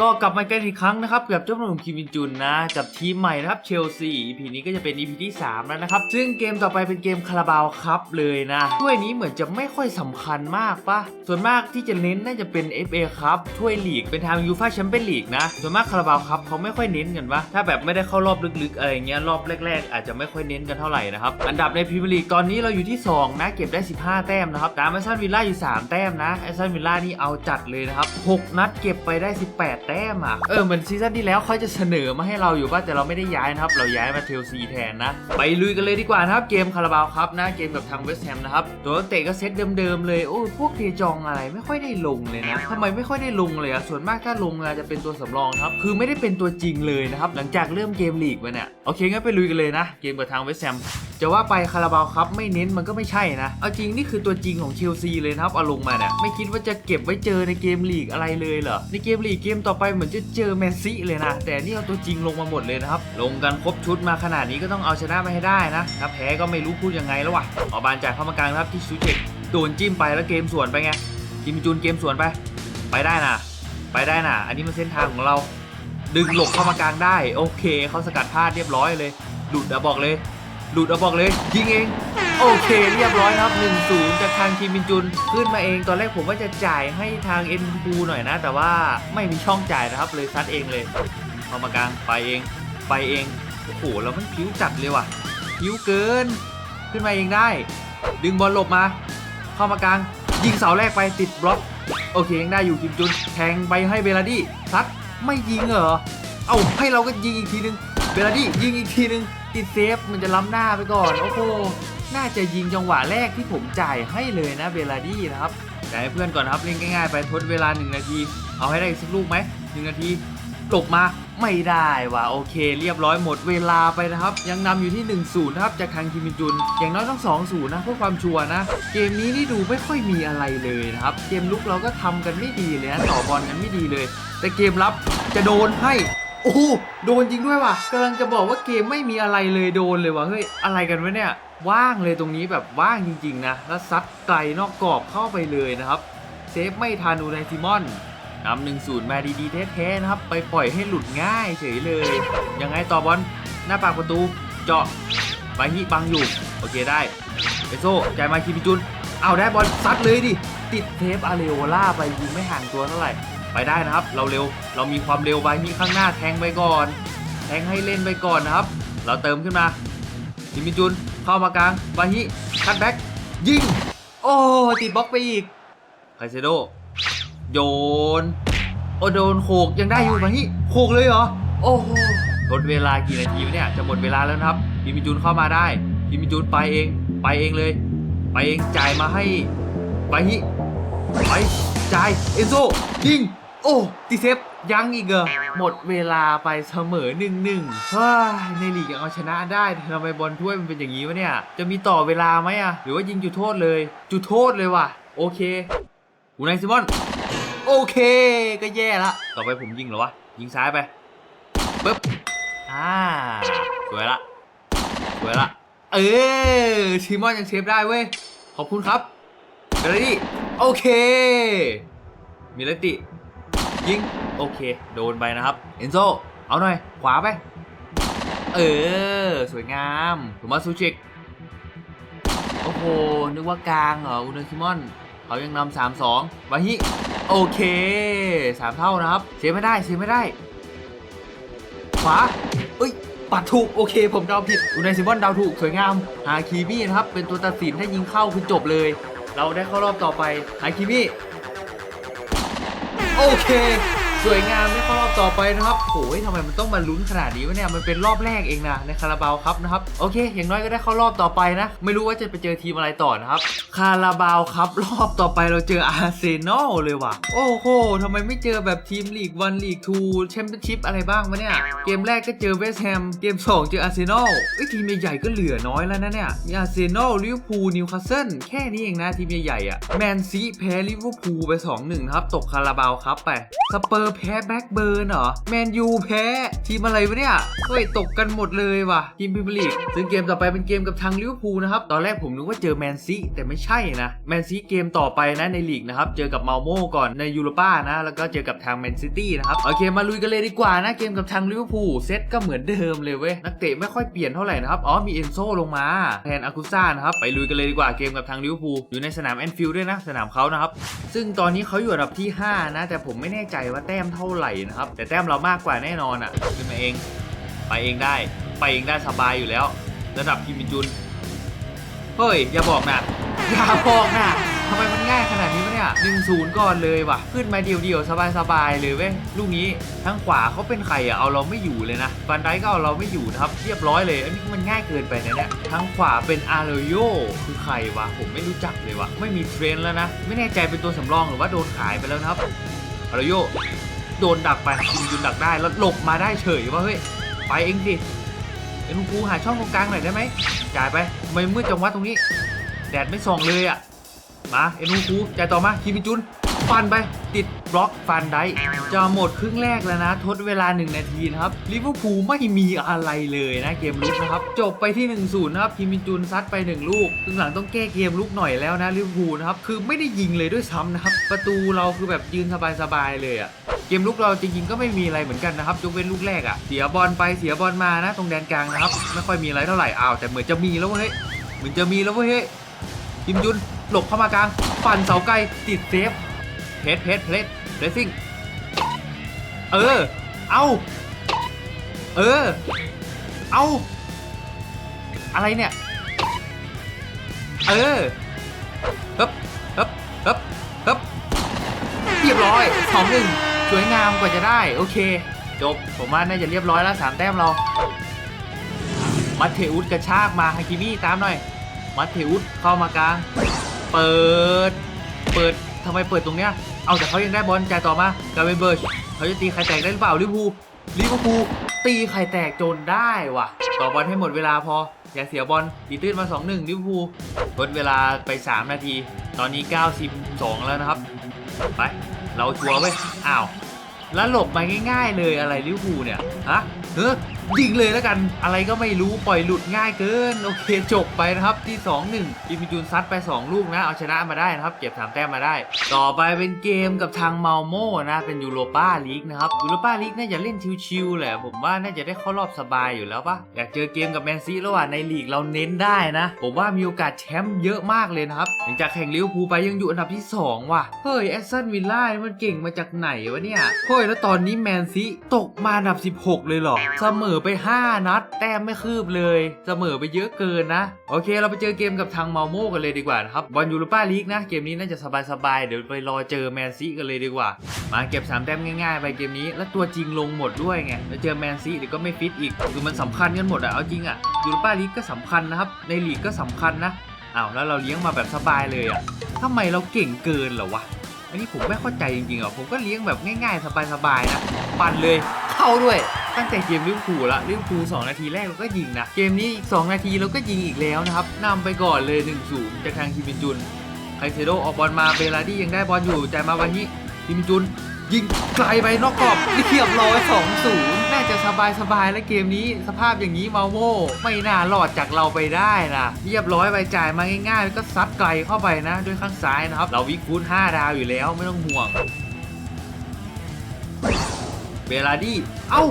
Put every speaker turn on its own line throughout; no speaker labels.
ก็กลับมากันอีกครั้งนะครับกับเจ้าหนุ่มคิมินจุนนะกับทีมใหม่นะครับเชลซี EP นี้ก็จะเป็น EP ที่ 3 แล้วนะครับ ซึ่งเกมต่อไปเป็นเกมคาราบาวครับเลยนะถ้วยนี้เหมือนจะไม่ค่อยสำคัญมากปะส่วนมากที่จะเน้นน่าจะเป็น FA ครับถ้วยลีกเป็นทางยูฟ่าแชมเปี้ยนลีกนะ ส่วนมากคาราบาวครับเขาไม่ค่อยเน้นกันปะถ้าแบบไม่ได้เข้ารอบลึกๆอะไรเงี้ยรอบแรก ๆ อาจจะไม่ค่อยเน้นกันเท่าไหร่นะครับอันดับในพรีเมียร์ลีกตอนนี้เราอยู่ที่ 2 นะเก็บได้ 15 แต้มนะครับตามแอสตันวิลล่าอยู่ 3 แต้มนะแอสตันวิลล่านี่เอาจัดเลยนะครับ6นัดเก็บไปได้ 18แต้มอะ เออเหมือนซีซั่นที่แล้วเขาจะเสนอมาให้เราอยู่ว่าแต่เราไม่ได้ย้ายนะครับ เราย้ายมาเทลซีแทนนะ ไปลุยกันเลยดีกว่านะครับ เกมคาราบาวครับนะเกมกับทางเวสต์แฮมนะครับ ตัวเตะก็เซตเดิมๆเลย โอ้พวกเทจองอะไรไม่ค่อยได้ลงเลยนะทำไมไม่ค่อยได้ลงเลยอะส่วนมากถ้าลงอะจะเป็นตัวสำรองครับ คือไม่ได้เป็นตัวจริงเลยนะครับ หลังจากเริ่มเกมลีกมาเนี่ยโอเคงั้นไปลุยกันเลยนะ เกมกับทางเวสต์แฮมจะว่าไปคาราบาวครับไม่เน้นมันก็ไม่ใช่นะ เอาจริงนี่คือตัวจริงของเชลซีเลยนะครับเอาลงมาเนี่ยไม่คิดว่าจะเก็บไว้เจอในเกมลีกอะไรเลยเหรอในเกมลีกเกมต่อไปเหมือนจะเจอแมนซีเลยนะ แต่นี่เอาตัวจริงลงมาหมดเลยนะครับ ลงกันครบชุดมาขนาดนี้ก็ต้องเอาชนะมาให้ได้นะ ถ้าแพ้ก็ไม่รู้พูดยังไงแล้ววะออกบานจ่ายเข้ามากลางครับที่ซูเจกโดนจิ้มไปแล้วเกมสวนไปไงจิมจูนเกมสวนไป ไปได้นะไปได้นะอันนี้มันเส้นทางของเรา ดึงหลบเข้ามากลางได้ โอเคเขาสกัดพลาดเรียบร้อยเลยหลุดอะบอกเลย หลุดอะบอกเลยยิงเอง โอเคเรียบร้อยนะครับ 1 0 จากทางทีมมินจุน ขึ้นมาเองตอนแรกผมว่าจะจ่ายให้ทางเอ็นบูหน่อยนะ แต่ว่าไม่มีช่องจ่ายนะครับเลยซัดเองเลยเข้ามากลางไปเองไปเองโอ้โหแล้วมันผิวจัดเลยว่ะผิวเกิน ขึ้นมาเองได้ ดึงบอลหลบมา เข้ามากลาง ยิงเสาแรกไปติดบล็อก โอเคยังได้อยู่คิมจุนแทงไปให้เบลาดี้ซัดไม่ยิงเหรอเอาให้เราก็ยิงอีกทีนึงเบลาดี้ยิงอีกทีนึง ติดเซฟมันจะล้ำหน้าไปก่อนโอ้โหน่าจะยิงจังหวะแรกที่ผมจ่ายให้เลยนะเบลาดี้นะครับจ่ายให้เพื่อนก่อนครับเล่นง่ายๆไปทดเวลา 1 นาที เอาให้ได้อีกสักลูกไหมหนึ่งนาทีหลบมาไม่ได้ว่ะโอเค เรียบร้อยหมดเวลาไปนะครับ ยังนำอยู่ที่1-0นะครับจากทางคิมินจุน อย่างน้อยต้อง2-0นย์นะเพื่อความชัวร์นะ เกมนี้นี่ดูไม่ค่อยมีอะไรเลยนะครับ เกมลุกเราก็ทำกันไม่ดีเลยนะต่อบอลกันไม่ดีเลย แต่เกมรับจะโดนให้ โอ้โหโดนจริงด้วยว่ะกำลังจะบอกว่าเกมไม่มีอะไรเลยโดนเลยว่ะเฮ้ยอะไรกันวะเนี่ยว่างเลยตรงนี้แบบว่างจริง ๆ นะ แล้วซัดไกลนอกกรอบเข้าไปเลยนะครับ เซฟไม่ทันอูไนซิมอนนำหนึ่งศูนย์มาดีๆแท้ๆนะครับ ไปปล่อยให้หลุดง่ายเฉยเลย ยังไงต่อบอลหน้าปากประตูเจาะไปฮิบังอยู่ โอเคได้เอโซจ่ายมาคิมิจุน เอาได้บอลซัดเลยดิ ติดเทปอาเรโอล่าไปยิงไม่ห่างตัวเท่าไหร่ ไปได้นะครับ เราเร็วเรามีความเร็วไปมีข้างหน้าแทงไปก่อน แทงให้เล่นไปก่อนนะครับ เราเติมขึ้นมาคิมิจุนเข้ามากลางบาฮิคัตแบ็กยิงโอ้ติดบล็อกไปอีกไคเซโดโยนโอโดนโขกยังได้อยู่บาฮิโขกเลยเหรอโอ้โหทดเวลากี่นาทีวะเนี่ยจะหมดเวลาแล้วนะครับคิมิจุนเข้ามาได้คิมิจุนไปเองไปเองเลย ไปเองจ่ายมาให้บาฮิไปจ่ายเอโซยิง โอ้ตีเซฟยังอีกเหรอหมดเวลาไปเสมอหนึ่งหนึ่งเฮ้ในลีกยังเอาชนะได้ทำไมบอลถ้วยมันเป็นอย่างนี้วะเนี่ย จะมีต่อเวลาไหมอะหรือว่ายิงจุดโทษเลย จุดโทษเลยว่ะ โอเคอูไนซิมอน โอเค ก็แย่ละ ต่อไปผมยิงเหรอวะ ยิงซ้ายไปปึ๊บอ่าสวยละสวยละเออซิมอนยังเซฟได้เว้ย ขอบคุณครับเกรดี้โอเคมิเลติ ยิง โอเค โดนไปนะครับ เอนโซ เอาหน่อย ขวาไป เออ สวยงามถูมาซูชิก โอ้โห นึกว่ากลางเหรอ อุนคิมอน เขายังนำสามสองวาฮิ โอเคสามเท่านะครับ เสียไม่ได้ เสียไม่ได้ ขวาเอ้ยปัดถูก โอเค ผมเดาผิดอุนซิมอนเดาถูก สวยงาม ฮาคิมินะครับ เป็นตัวตัดสินถ้ายิงเข้าคือจบเลย เราได้เข้ารอบต่อไป ฮาคิมิ โอเค สวยงามได้เข้ารอบต่อไปนะครับโอ้ยทำไมมันต้องมาลุ้นขนาดนี้วะเนี่ยมันเป็นรอบแรกเองนะในคาราบาวครับนะครับโอเค อย่างน้อยก็ได้เข้ารอบต่อไปนะ ไม่รู้ว่าจะไปเจอทีมอะไรต่อนะครับคาราบาวครับรอบต่อไปเราเจออาร์เซนอลเลยว่ะ โอ้โหทำไมไม่เจอแบบทีมลีกวันลีกทูแชมเปี้ยนชิพอะไรบ้างวะเนี่ยเกมแรกก็เจอเวสต์แฮมเกม 2 เจออาร์เซนอลเอ้ทีมใหญ่ๆก็เหลือน้อยแล้วนะเนี่ยมีอาร์เซนอลลิเวอร์พูลนิวคาสเซิลแค่นี้เองนะทีมใหญ่ๆอะแมนซีแพ้ลิเวอร์พูลไป2-1นะครับตกคาราบาวครับไปสเปอร์แพ้แบ็กเบิร์นเหรอ แมนยูแพ้ ทีมอะไรวะเนี่ย เฮ้ย ตกกันหมดเลยว่ะ ทีมพรีเมียร์ลีกซึ่งเกมต่อไปเป็นเกมกับทางลิเวอร์พูลนะครับ ตอนแรกผมนึกว่าเจอแมนซีแต่ไม่ใช่นะ แมนซีเกมต่อไปนะในลีกนะครับ เจอกับเมาโม่ก่อนในยูโรป้านะ แล้วก็เจอกับทางแมนซิตี้นะครับ โอเค มาลุยกันเลยดีกว่านะ เกมกับทางลิเวอร์พูลเซตก็เหมือนเดิมเลยเว้ย นักเตะไม่ค่อยเปลี่ยนเท่าไหร่นะครับ อ๋อ มีเอนโซลงมา แทนอากุซ่านะครับ ไปลุยกันเลยดีกว่า เกมกับทางลิเวอร์พูลอยู่ในสนามแอนฟิลด์ด้วยนะ สนามเขานะครับ ซึ่งตอนนี้เขาอยู่อันดับที่ 5 นะ แต่ผมไม่แน่ใจว่าแต้มเท่าไหร่นะครับ แต่แต้มเรามากกว่าแน่นอนอะขึ้นมาเอง ไปเองได้ ไปเองได้สบายอยู่แล้ว ระดับคิมมินจุน เฮ้ย อย่าบอกนะอย่าบอกนะทำไมมันง่ายขนาดนี้วะเนี่ยหนึ่งศูนย์ก่อนเลยว่ะ ขึ้นมาเดียวๆ สบายๆ เลยเว้ย ลูกนี้ทางขวาเขาเป็นใครอะเอาเราไม่อยู่เลยนะฟันไดก็เอาเราไม่อยู่นะครับ เรียบร้อยเลย อันนี้มันง่ายเกินไปนะเนี่ยทางขวาเป็นอาร์โยคือใครวะ ผมไม่รู้จักเลยวะ ไม่มีเทรนด์แล้วนะ ไม่แน่ใจเป็นตัวสำรองหรือว่าโดนขายไปแล้วนะครับอาร์โย โดนดักไปคิมจุนดักได้แล้วหลบมาได้เฉยว่าเฮ้ยไปเองสิเอ็นกูหาช่องตรงกลางหน่อยได้ไหมจ่ายไปทำไมมืดจังวะตรงนี้ แดดไม่ส่องเลยอะมาเอ็นกูจ่ายต่อมาคิมิจุนฟันไป ล็อกฟันได้จะหมดครึ่งแรกแล้วนะ ทดเวลา 1 นาทีนะครับลิเวอร์พูลไม่มีอะไรเลยนะเกมลุกนะครับ จบไปที่ 1-0 นะครับ คิมินจุนซัดไป 1 ลูกครึ่งหลังต้องแก้เกมลุกหน่อยแล้วนะลิเวอร์พูลนะครับ คือไม่ได้ยิงเลยด้วยซ้ำนะครับ ประตูเราคือแบบยืนสบายๆเลยอะเกมลุกเราจริงๆก็ไม่มีอะไรเหมือนกันนะครับยกเว้นลูกแรกอะ่ะเสียบอลไปเสียบอลมานะ ตรงแดนกลางนะครับ ไม่ค่อยมีอะไรเท่าไหร่อ้าวแต่เหมือนจะมีแล้วเว้ยเหมือนจะมีแล้วเว้ยเฮ้ยยิมยุนหลบเข้ามากลางปั่นเสาไกลติดเซฟเพสเพสเพส เพสซิ่ง เออ เอา เออ เอา อะไรเนี่ย เออฮึบฮึบฮึบฮึบเรียบร้อยสองหนึ่งสวยงามกว่าจะได้ โอเค จบ ผมว่าน่าจะเรียบร้อยแล้วสามแต้มเรา มัตเทอุสกระชากมาฮากิมิตามหน่อย มัตเทอุสเข้ามากลาง เปิด เปิดทำไมเปิดตรงเนี้ย เอาแต่เขายังได้บอลจ่ายต่อมากาเบนเบิร์ชเขาจะตีไข่แตกได้หรือเปล่าลิเวอร์พูลลิเวอร์พูลตีไข่แตกจนได้ว่ะ ต่อบอลให้หมดเวลาพอ อย่าเสียบอลตีตื้นมา 2-1ลิเวอร์พูลลดเวลาไป 3 นาที ตอนนี้ 92 แล้วนะครับ ไป เราชัวร์เว้อ้าว แล้วหลบมาง่าย ๆ เลยอะไรลิเวอร์พูลเนี่ย ฮะเฮ้ ยิงเลยแล้วกันอะไรก็ไม่รู้ปล่อยหลุดง่ายเกิน โอเคจบไปนะครับที่ 2-1 อิมิจูนซัดไป 2 ลูกนะ เอาชนะมาได้นะครับ เก็บ3แต้มมาได้ ต่อไปเป็นเกมกับทางเมาโมนะเป็นยูโรป้าลีกนะครับยูโรป้าลีกน่าจะเล่นชิวๆแหละ ผมว่าน่าจะได้เข้ารอบสบายอยู่แล้วปะอยากเจอเกมกับแมนซีแล้วอะในลีกเราเน้นได้นะ ผมว่ามีโอกาสแชมป์เยอะมากเลยนะครับหลังจากแข่งลิเวอร์พูลไปยังอยู่อันดับที่ 2 ว่ะเฮ้ยแอสตันวิลล่านี่มันเก่งมาจากไหนวะเนี่ยเฮ้ยแล้วตอนนี้แมนซีตกมาอันดับ 16 เลยเหรอเสมออไป 5 นัด แต้มไม่คืบเลย เสมอไปเยอะเกินนะ โอเค เราไปเจอเกมกับทางเมาโม่กันเลยดีกว่าครับบอลยูโรป้าลีกนะ เกมนี้น่าจะสบายๆ เดี๋ยวไปรอเจอแมนซีกันเลยดีกว่า มาเก็บ3แต้มง่ายๆ ไปเกมนี้ แล้วตัวจริงลงหมดด้วยไงแล้วเจอแมนซีเดี๋ยวก็ไม่ฟิตอีก คือมันสำคัญกันหมดอะเอาจริงอะยูโรป้าลีกก็สำคัญนะครับ ในลีกก็สำคัญนะอ้าวแล้วเราเลี้ยงมาแบบสบายเลยอะทำไมเราเก่งเกินเหรอวะ อันนี้ผมไม่เข้าใจจริงๆอะผมก็เลี้ยงแบบง่ายๆ สบายๆนะปั่นเลยเข้าด้วยตั้งแต่เกมลิเวอร์พูลละลิเวอร์พูล2นาทีแรกเราก็ยิงนะ เกมนี้อีก2นาทีเราก็ยิงอีกแล้วนะครับนำไปก่อนเลย 1-0 จากทางทีมบินจุนไคเซโดออกบอลมาเบลาดี้ยังได้บอลอยู่จ่ายมาวาฮิทีมบินจุน ยิงไกลไปนอกกรอบเรียบร้อย2-0น่าจะสบายสบายแล้วเกมนี้ สภาพอย่างนี้มาโว่ไม่น่ารอดจากเราไปได้นะเรียบร้อยไปจ่ายมาง่ายๆแล้วก็ซัดไกลเข้าไปนะ ด้วยข้างซ้ายนะครับ เราวิกูด5ดาวอยู่แล้วไม่ต้องห่วงเบลาดี้เอ้า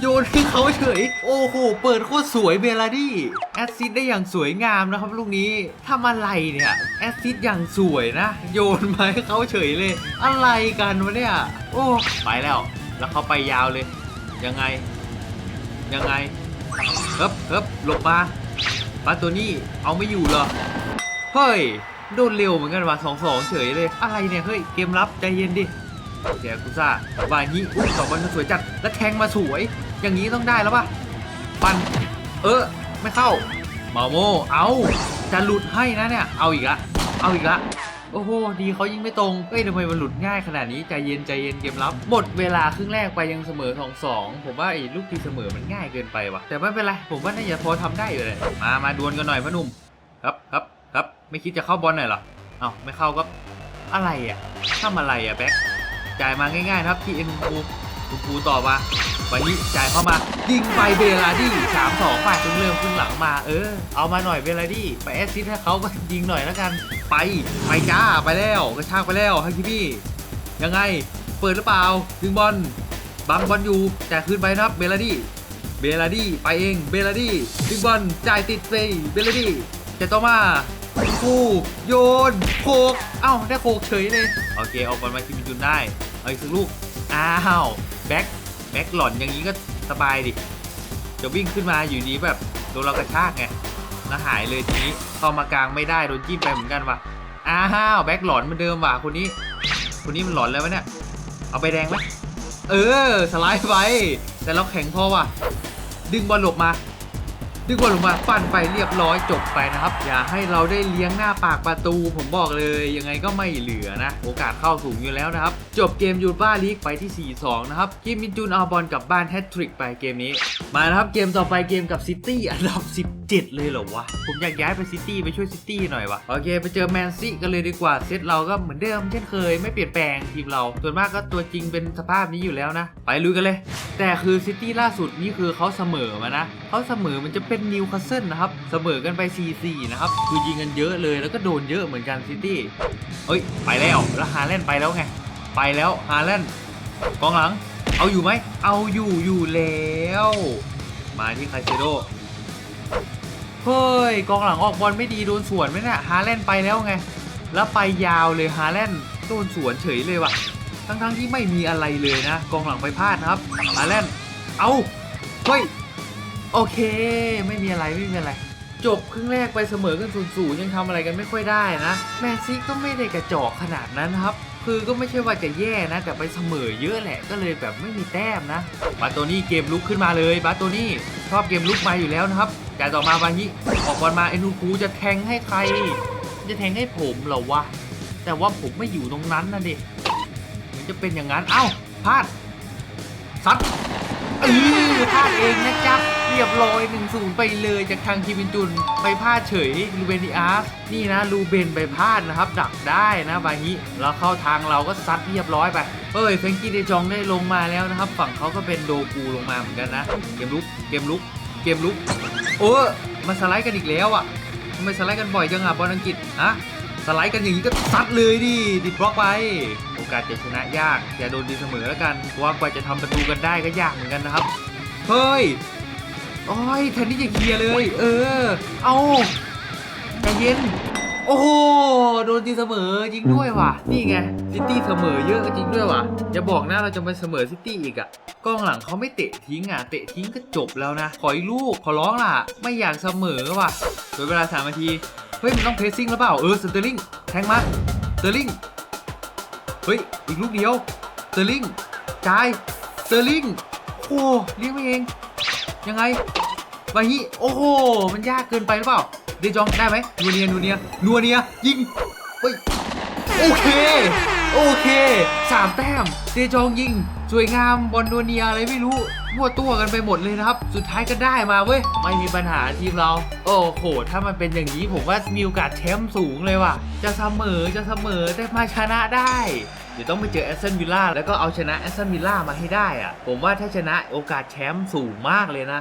โยนให้เขาเฉย โอ้โห เปิดโคตรสวยเบลาดี้ แอซิดได้อย่างสวยงามนะครับลูกนี้ทำอะไรเนี่ย แอซิดอย่างสวยนะ โยนมาให้เขาเฉยเลย อะไรกันวะเนี่ย โอ้ ไปแล้ว แล้วเขาไปยาวเลย ยังไง ยังไงเฮ้บเฮ้บหลบมาปาตัวนี้เอาไม่อยู่เหรอ เฮ้ย โดนเร็วเหมือนกันว่ะสองสองเฉยเลย อะไรเนี่ย เฮ้ย เกมรับใจเย็นดิ เสียกุซ่าบานี้อุ้ยสองบอลสวยจัด แล้วแทงมาสวย อย่างนี้ต้องได้แล้วป่ะปัน เออ ไม่เข้ามาโม เอาจะหลุดให้นะเนี่ย เอาอีกละ เอาอีกละ โอ้โห ดีเขายิงไม่ตรง เอ้ยทำไมมันหลุดง่ายขนาดนี้ ใจเย็นใจเย็นเกมรับ หมดเวลาครึ่งแรกไปยังเสมอสองสอง ผมว่าไอ้ลูกทีเสมอมันง่ายเกินไปว่ะ แต่ไม่เป็นไร ผมว่าน่าจะพอทำได้อยู่เลย มา มาดวลกันหน่อยพ่อหนุ่ม ครับครับครับ ไม่คิดจะเข้าบอลหน่อยหรอ เอ้าไม่เข้าก็ อะไรอะทำอะไรอะแบ็ค จ่ายมาง่ายๆนะครับที่เอ็นคูคุณครูต่อมาวันนี้จ่ายเข้ามายิงไปเบลาดี้สามสองไปครึ่งเริ่มครึ่งหลังมา เออ เอามาหน่อยเบลาดี้ไปแอสซิสให้เขาก็ยิงหน่อยแล้วกัน ไปไปจ้าไปแล้วกระชากไปแล้วฮักคิบี้ยังไงเปิดหรือเปล่าดึงบอลบังบอลอยู่จ่ายคืนไปนะครับเบลาดี้เบลาดี้ไปเองเบลาดี้ดึงบอลจ่ายติดไปเบลาดี้จะต่อมาคู่โยนโคกเอ้าได้โคกเฉยเลยโอเคเอาบอลมาคิมจุนได้ เอาอีกสักลูก อ้าวแบ็คแบ็คหล่อนอย่างนี้ก็สบายดิ จะวิ่งขึ้นมาอยู่ดีแบบโดนเรากระชากไงแล้วหายเลยทีนี้เข้ามากลางไม่ได้โดนจิ้มไปเหมือนกันว่ะ อ้าวแบ็คหลอนเหมือนเดิมว่ะคนนี้ คนนี้มันหลอนแล้ววะเนี่ย เอาไปแดงไหมเออสไลด์ไปแต่เราแข็งพอว่ะ ดึงบอลหลบมา ดึงบอลลงมาปั่นไปเรียบร้อยจบไปนะครับ อย่าให้เราได้เลี้ยงหน้าปากประตู ผมบอกเลยยังไงก็ไม่เหลือนะ โอกาสเข้าสูงอยู่แล้วนะครับ จบเกมยูบ้าลีกไปที่ 4-2 นะครับกิมมินจุนเอาบอลกลับบ้านแฮตทริกไปเกมนี้ มานะครับเกมต่อไปเกมกับซิตี้อันดับ 17 เลยเหรอวะ ผมอยากย้ายไปซิตี้ไปช่วยซิตี้หน่อยวะโอเคไปเจอแมนซีกันเลยดีกว่าเซตเราก็เหมือนเดิมเช่นเคยไม่เปลี่ยนแปลงทีมเราส่วนมากก็ตัวจริงเป็นสภาพนี้อยู่แล้วนะ ไปลุยกันเลย แต่คือซิตี้ล่าสุดนี่คือเขาเสมอมานะเขาเสมอมันจะเป็นนิวคาสเซิลนะครับ เสมอกันไป 4-4 นะครับ คือยิงกันเยอะเลยแล้วก็โดนเยอะเหมือนกันซิตี้เอ้ย ไปแล้วแล้วฮาแลนด์ไปแล้วไง ไปแล้วฮาแลนด์กองหลัง เอาอยู่ไหม เอาอยู่อยู่แล้ว มาที่คาเซโดเฮ้ย กองหลังออกบอลไม่ดีโดนสวนไหมเนี่ยฮาแลนด์ไปแล้วไง แล้วไปยาวเลยฮาแลนด์โดนสวนเฉยเลยว่ะ ทั้งๆที่ไม่มีอะไรเลยนะ กองหลังไปพลาดนะครับฮาแลนเอาเฮ้ยโอเค ไม่มีอะไรไม่มีอะไร จบครึ่งแรกไปเสมอกันศูนย์ศูนย์ยังทำอะไรกันไม่ค่อยได้นะ แมนซีก็ไม่ได้กระจอกขนาดนั้นครับ คือก็ไม่ใช่ว่าจะแย่นะ แต่ไปเสมอเยอะแหละก็เลยแบบไม่มีแต้มนะ บาโตนี่เกมลุกขึ้นมาเลยบาโตนี่ชอบเกมลุกมาอยู่แล้วนะครับจ่ายต่อมาบาฮิออกบอลมาเอ็นูคูจะแทงให้ใคร จะแทงให้ผมเหรอวะแต่ว่าผมไม่อยู่ตรงนั้นนะเด็ก จะเป็นอย่างนั้น เอ้าพลาดซัดเออพลาดเองนะจ๊ะเรียบร้อย1นศูนย์ไปเลยจากทางคิมินจุน ไปพลาดเฉยลูเบนิอาสนี่นะลูเบนไปพลาดนะครับ ดักได้นะบาฮิแล้วเข้าทางเราก็ซัดเรียบร้อยไปเอ้ยเฟงกี้เดจองได้ลงมาแล้วนะครับ ฝั่งเขาก็เป็นโดกูลงมาเหมือนกันนะ เกมลุกเกมลุกเกมลุกโอ้มาสไลด์กันอีกแล้วอะทำไมสไลด์กันบ่อยจังอะบอลอังกฤษฮะ สไลด์กันอย่างนี้ก็ซัดเลยดิดิดบล็อกไป โอกาสจะชนะยาก อย่าโดนดีเสมอแล้วกันว่ากว่าจะทำประตูกันได้ก็ยากเหมือนกันนะครับ เฮ้ยโอ้ยแทนที่จะเคลียร์เลย เออ เอาใจเย็น โอ้โห โดนตีเสมอจริงด้วยว่ะ นี่ไง ซิตี้เสมอเยอะจริงด้วยว่ะอย่าบอกนะเราจะไปเสมอซิตี้อีกอะกองหลังเขาไม่เตะทิ้งอะเตะทิ้งก็จบแล้วนะ ขออีกลูก ขอร้องล่ะ ไม่อยากเสมอว่ะโดยเวลาสามนาที ฮ้ยมันต้องเพสซิ่งหรือเปล่าเออสเตอร์ลิงแทงมาสเตอร์ลิงเฮ้ยอีกลูกเดียวสเตอร์ลิงจ่ายสเตอร์ลิงโอ้เลี้ยงไปเอง ยังไงวาฮิโอ้โหมันยากเกินไปหรือเปล่าเดจองได้ไหมนัวเนียนัวเนียนัวเนียยิงเฮ้ยโอเค โอเคสามแต้มเดจองยิง สวยงามบอลโดเนียอะไรไม่รู้มั่วตัวกันไปหมดเลยนะครับ สุดท้ายก็ได้มาเว้ย ไม่มีปัญหาทีมเรา โอ้โห ถ้ามันเป็นอย่างนี้ผมว่ามีโอกาสแชมป์สูงเลยว่ะ จะเสมอจะเสมอแต่มาชนะได้ เดี๋ยวต้องไปเจอแอสตันวิลล่าแล้วก็เอาชนะแอสตันวิลล่ามาให้ได้อะผมว่าถ้าชนะโอกาสแชมป์สูงมากเลยนะ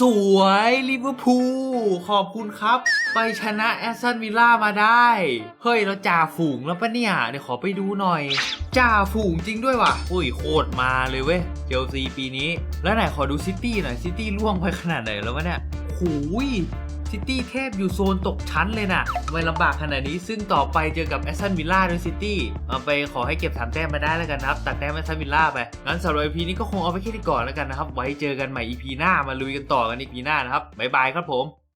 สวยลิเวอร์พูลขอบคุณครับ ไปชนะแอสตันวิลล่ามาได้ เฮ้ยเราจ่าฝูงแล้วปะเนี่ย เดี๋ยวขอไปดูหน่อย จ่าฝูงจริงด้วยว่ะอุ้ยโคตรมาเลยเว้ยเชลซีปีนี้ แล้วไหนขอดูซิตี้หน่อยซิตี้ล่วงไปขนาดไหนแล้ววะเนี่ยหูย ซิตี้แทบอยู่โซนตกชั้นเลยนะไม่ลำบากขนาดนี้ซึ่งต่อไปเจอกับแอสตันวิลล่าด้วยซิตี้เอาไปขอให้เก็บสามแต้มมาได้แล้วกันนะครับตัดแต้มแอสตันวิลล่าไปงั้นสำหรับ EP นี้ก็คงเอาไปแค่นี้ก่อนแล้วกันนะครับ ไว้เจอกันใหม่ EP หน้ามาลุยกันต่อกัน EP หน้านะครับบ๊ายบายครับผม